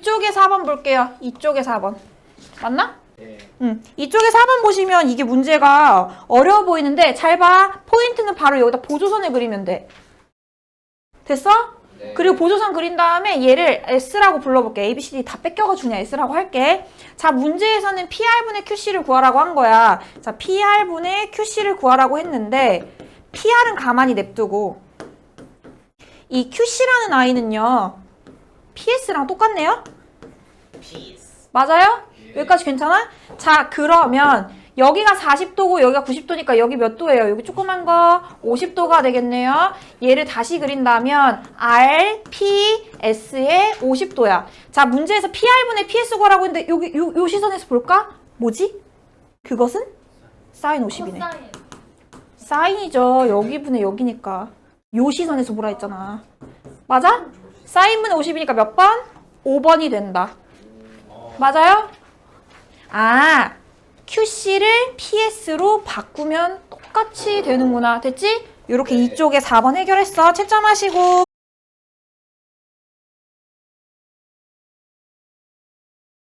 이쪽에 4번 볼게요. 이쪽에 4번. 맞나? 네. 응. 이쪽에 4번 보시면 이게 문제가 어려워 보이는데 잘 봐. 포인트는 바로 여기다 보조선을 그리면 돼. 됐어? 네. 그리고 보조선 그린 다음에 얘를 S라고 불러볼게. A, B, C, D 다 뺏겨가지고 그냥 S라고 할게. 자, 문제에서는 PR분의 QC를 구하라고 한 거야. 자, PR분의 QC를 구하라고 했는데 PR은 가만히 냅두고 이 QC라는 아이는요. PS랑 똑같네요? 피스. 맞아요? 예. 여기까지 괜찮아? 자, 그러면 여기가 40도고 여기가 90도니까 여기 몇 도예요? 여기 조그만 거 50도가 되겠네요. 얘를 다시 그린다면 R, P, S의 50도야. 자, 문제에서 PR분의 PS 구하라고 했는데 여기 요, 요 시선에서 볼까? 뭐지? 그것은 사인 50이네. 코사인. 사인이죠. 여기 분의 여기니까. 요 시선에서 보라 했잖아. 맞아? 사인분의 50이니까 몇 번? 5번이 된다. 맞아요? 아, QC를 PS로 바꾸면 똑같이 되는구나. 됐지? 이렇게 네. 이쪽에 4번 해결했어. 채점하시고.